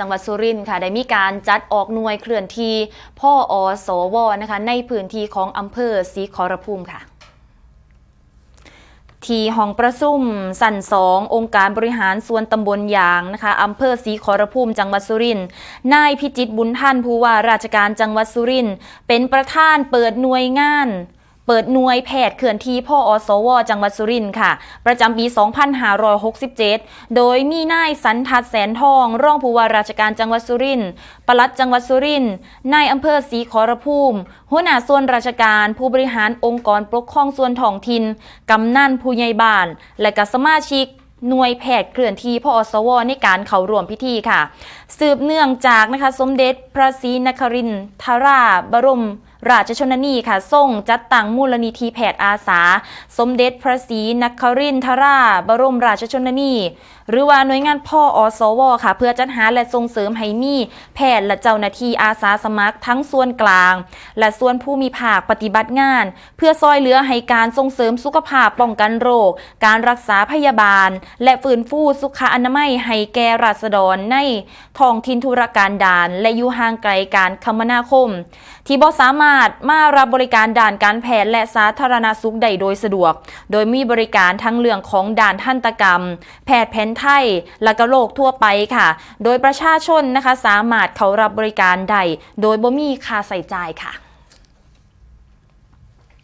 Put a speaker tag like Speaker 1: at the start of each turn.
Speaker 1: จังหวัดสุรินทร์ค่ะได้มีการจัดออกหน่วยเคลื่อนที่พ่ออสวนะคะในพื้นที่ของอำเภอศรีขอรภูมิค่ะที่ห้องประชุมสั่นสององค์การบริหารส่วนตำบลยางนะคะอำเภอศรีขอรภูมิจังหวัดสุรินทร์นายพิจิตบุญท่านผู้ว่าราชการจังหวัดสุรินทร์เป็นประธานเปิดหน่วยงาน เปิดหน่วยแพทย์เคลื่อนที่พ่ออสว จังหวัดสุรินทร์ค่ะ ประจำปี 2567 โดยมีนายสันทัดแสนทอง รองผู้ว่าราชการจังหวัดสุรินทร์ปลัดจังหวัดสุรินทร์นายอำเภอศรีขอรภูมิ หัวหน้าส่วนราชการผู้บริหารองค์กรปกครองส่วนท้องถิ่นกำนันผู้ใหญ่บ้าน และก็สมาชิกหน่วยแพทย์เคลื่อนที่พออสว ในการเข้าร่วมพิธีค่ะ สืบเนื่องจากนะคะสมเด็จพระศรีนครินทราบรม ราชชนนีค่ะทรงจัดตั้งมูลนิธิแพทย์อาสา สมเด็จพระศรีนครินทราบรมราชชนนี หรือว่าหน่วยงานพ่ออสวค่ะ เพื่อจัดหาและส่งเสริมให้มีแพทย์และเจ้าหน้าที่อาสาสมัครทั้งส่วนกลาง และส่วนผู้มีภาคปฏิบัติงาน เพื่อซอยเหลือให้การส่งเสริมสุขภาพป้องกันโรค การรักษาพยาบาล และฟื้นฟูสุขอนามัยให้แก่ราษฎรในท้องถิ่นธุรการดานและอยู่ห่างไกลการคมนาคม ที่บ่สามาารถมารับบริการด่านการแพทย์และสาธารณสุขได้โดยสะดวก โดยมีบริการทั้งเรื่องของด่านทันตกรรม แพทย์แผนไทย และก็โรคทั่วไปค่ะ โดยประชาชนนะคะสามารถเขารับบริการได้โดยบ่มีค่าใส่จ่ายค่ะ